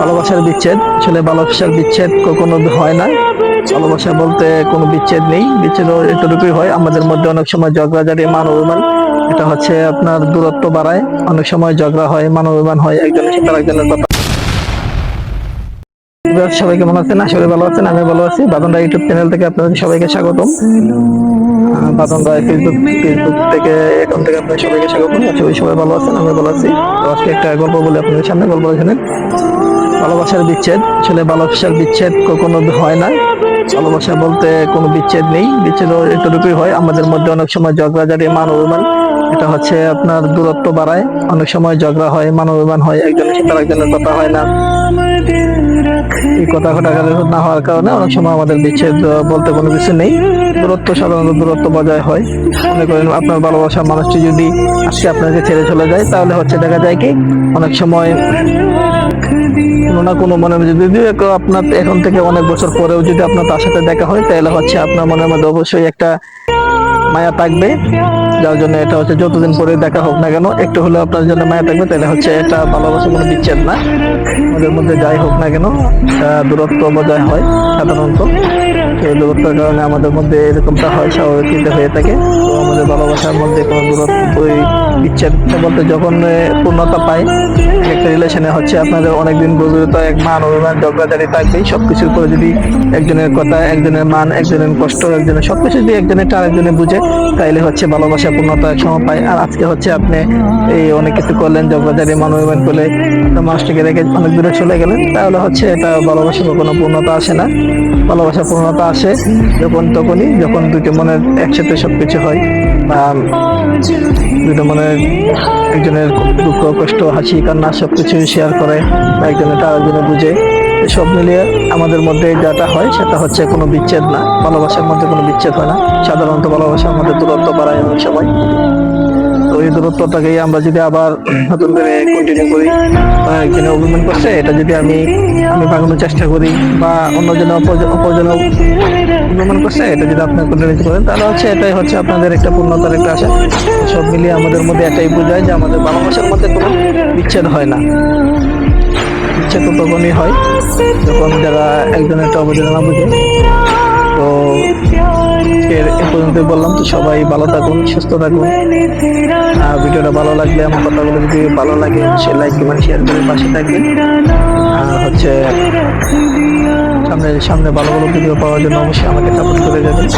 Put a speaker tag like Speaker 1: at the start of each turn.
Speaker 1: ভালোবাসার বিচ্ছেদ, আসলে ভালোবাসার বিচ্ছেদ কখনো হয় না। ভালোবাসা বলতে কোনো বিচ্ছেদ নেই। বিচ্ছেদ এতটুকুই হয়, আমাদের মধ্যে অনেক সময় ঝগড়াঝাড়ি মান অভিমান এটা হচ্ছে আপনার দূরত্ব বাড়ায়। অনেক সময় ঝগড়া হয় মান অভিমান হয়, একজনের সাথে আরেকজনের কথা। সবাই কেমন আছেন? আশা করি ভালো আছেন আমি ভালো আছি। বাদন রায় ইউটিউব চ্যানেল থেকে আপনাদের সবাইকে স্বাগতম। বাদন রায় ফেসবুক ফেসবুক থেকে এখন থেকে আপনাদের সবাইকে স্বাগতম। আশা করি সবাই ভালো আছেন আমি ভালো আছি। তো আজকে একটা গল্প বলে আপনাদের সামনে, গল্প শুনেন। ভালোবাসার বিচ্ছেদ। আসলে ভালোবাসার বিচ্ছেদ কখনো হয় না। ভালোবাসা বলতে কোনো বিচ্ছেদ নেই। বিচ্ছেদ এতটুকুই হয়, আমাদের মধ্যে অনেক সময় ঝগড়াঝাড়ি মান অভিমান এটা হচ্ছে আপনার দূরত্ব বাড়ায়। অনেক সময় ঝগড়া হয় মান অভিমান হয়, একজনের সাথে আরেকজনের কথা হয় না। এই কথা কাটাকাটি না হওয়ার কারণে অনেক সময় আমাদের বিচ্ছেদ বলতে কোনো কিছু নেই। দূরত্ব সাধারণত দূরত্ব বজায় হয়। মনে করেন আপনার ভালোবাসার মানুষটি যদি আজকে আপনাকে ছেড়ে চলে যায়, তাহলে হচ্ছে দেখা যায় কি, অনেক সময় কোনো না কোনো মনে যদি আপনার এখন থেকে অনেক বছর পরেও যদি আপনার তার সাথে দেখা হয়, তাহলে হচ্ছে আপনার মনের মধ্যে অবশ্যই একটা মায়া থাকবে। যার জন্য এটা হচ্ছে যতদিন পরে দেখা হোক না কেন, একটু হলেও আপনার জন্য মায়া থাকবে, তাহলে হচ্ছে এটা ভালোবাসা কোনো বিচ্ছেদ না। আমাদের মধ্যে যাই হোক না কেন দূরত্ব বজায় হয়, সাধারণত। সেই দূরত্বের কারণে আমাদের মধ্যে এরকমটা হয়, স্বাভাবিক হয়ে থাকে। তো আমাদের ভালোবাসার মধ্যে কোনো দূরত্ব ওই বিচ্ছেদ বলতে যখন পূর্ণতা পায়, একটা রিলেশনে হচ্ছে আপনাদের অনেকদিন গভীরতা এক মান, অভিমান ঝগড়াঝাড়ি থাকবেই সবকিছুর উপরে যদি একজনের কথা, একজনের মান, একজনের কষ্ট, একজনের সবকিছু যদি একজনের টা আরেকজনে বুঝে, তাইলে হচ্ছে ভালোবাসা পূর্ণতা সময় পায়। আর আজকে হচ্ছে আপনি এই অনেক কিছু করলেন ঝগড়াঝাড়ি মান অভিমান করলে মানুষটিকে রেখে অনেক দূরে চলে গেলেন। তাহলে হচ্ছে এটা ভালোবাসা কখনো পূর্ণতা আসে না। ভালোবাসা পূর্ণতা আসে যখন তখনই, যখন দুটো মনের একসাথে সবকিছু হয় বা দুটো মনের একজনের দুঃখ, কষ্ট, হাসি, কান্না সবকিছু শেয়ার করে বা একজনের তার একজনে বুঝে। সব মিলিয়ে আমাদের মধ্যে যেটা হয় সেটা হচ্ছে কোনো বিচ্ছেদ না। ভালোবাসার মধ্যে কোনো বিচ্ছেদ হয় না। সাধারণত ভালোবাসার মধ্যে দূরত্ব বাড়ায় অনেক সময় তো এই দূরত্বটাকেই আমরা যদি আবার নতুন করে কন্টিনিউ করি একজনে অভিমান করছে, এটা যদি আমি আমি ভাঙানোর চেষ্টা করি, বা অন্যজনে অপরজন অভিমান করছে, এটা যদি আপনার কন্টিনিউ করেন, তাহলে হচ্ছে এটাই হচ্ছে আপনাদের একটা পূর্ণতার একটা আশা। সব মিলিয়ে আমাদের মধ্যে এটাই বোঝায় যে আমাদের ভালোবাসার মধ্যে কোনো বিচ্ছেদ হয় না। বিচ্ছেদ তো তখনই হয়, যখন যারা একজনের একটা অবদান বুঝে। তো এর এ পর্যন্ত বললাম তো সবাই ভালো থাকুন, সুস্থ থাকুন। আর ভিডিওটা ভালো লাগলে আমার কথাগুলো যদি ভালো লাগে সে লাইক কমেন্ট শেয়ার করে পাশে থাকবেন। আর হচ্ছে সামনে সামনে ভালো ভালো ভিডিও পাওয়ার জন্য অবশ্যই আমাকে সাপোর্ট করে যাবেন।